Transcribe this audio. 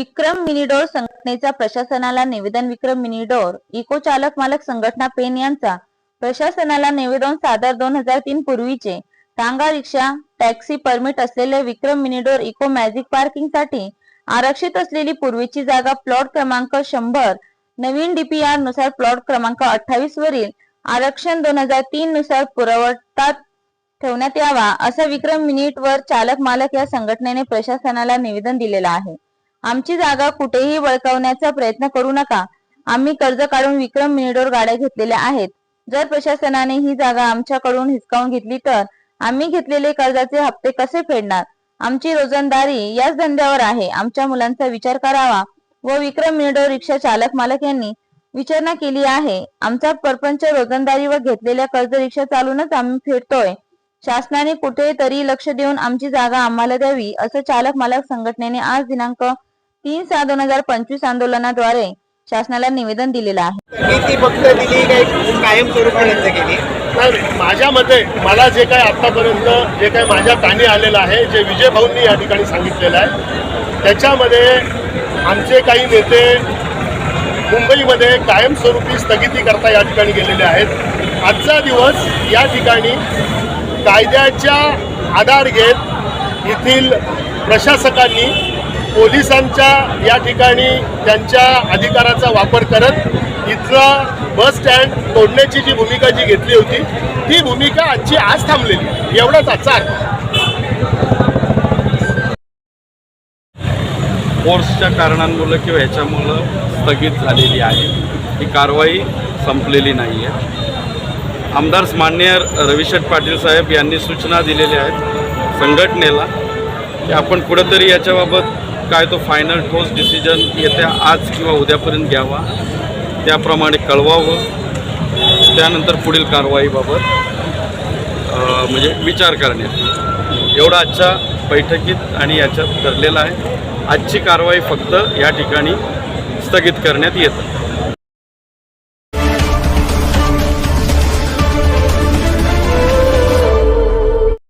विक्रम मिनिडोर संघटनेचा प्रशासनाला निवेदन. विक्रम मिनिडोर इको चालक मालक संघटना पेन यांचा प्रशासनाला निवेदन सादर दोन हजार तीन पूर्वीचे. टांगा रिक्षा टॅक्सी परमिट असलेले विक्रम मिनिडोर इको मॅजिक पार्किंगसाठी आरक्षित असलेली पूर्वीची जागा प्लॉट क्रमांक शंभर नवीन डीपीआरनुसार प्लॉट क्रमांक अठ्ठावीस वरील आरक्षण दोन हजार तीन नुसार पुरवठात ठेवण्यात यावा असं विक्रम मिनिट वर चालक मालक या संघटनेने प्रशासनाला निवेदन दिलेलं आहे. आमची जागा कुठेही बळकावण्याचा प्रयत्न करू नका. आम्ही कर्ज काढून विक्रम मिनिडोर गाड्या घेतलेल्या आहेत. जर प्रशासनाने ही जागा आमच्याकडून हिसकावून घेतली तर आम्ही घेतलेले कर्जाचे हप्ते कसे फेडणार? आमची रोजंदारी याच धंद्यावर आहे. आमच्या मुलांचा विचार करावा व विक्रम मिनिडोर रिक्षा चालक मालक यांनी विचारणा केली आहे. आमचा परपंच रोजंदारीवर घेतलेल्या कर्ज रिक्षा चालूनच आम्ही फेडतोय. शासनाने कुठेतरी लक्ष देऊन आमची जागा आम्हाला द्यावी असं चालक मालक संघटनेने आज दिनांक तीन सहा दोन हजार पंचवीस आंदोलनाद्वारे शासनाला निवेदन दिलेलं आहे. ती फक्त दिली काही कायम केली. माझ्या मते मला जे काय आत्तापर्यंत जे काय माझ्या कानी आलेलं आहे जे विजय भाऊंनी या ठिकाणी सांगितलेलं आहे त्याच्यामध्ये आमचे काही नेते मुंबईमध्ये कायमस्वरूपी स्थगिती करता या ठिकाणी गेलेले आहेत. आजचा दिवस या ठिकाणी कायद्याच्या आधार घेत येथील प्रशासकांनी पोलिसांच्या या ठिकाणी त्यांच्या अधिकाराचा वापर करत इथलं बस स्टँड तोडण्याची जी भूमिका जी घेतली होती ती भूमिका आजची आज थांबलेली एवढाच आजचा अर्थ. फोर्सच्या कारणांमुळं किंवा ह्याच्यामुळं स्थगित झालेली आहे. ही कारवाई संपलेली नाही आहे आमदार मान्य रविशेठ पाटील साहेब यांनी सूचना दिलेल्या आहेत संघटनेला की आपण कुठंतरी याच्याबाबत काय तो फायनल ठोस डिसिजन येत्या आज किंवा उद्यापर्यंत घ्यावा त्याप्रमाणे कळवावं. त्यानंतर पुढील कारवाईबाबत म्हणजे विचार करण्यात एवढा आजच्या बैठकीत आणि याच्यात ठरलेला आहे. आजची कारवाई फक्त या ठिकाणी स्थगित करण्यात येतं.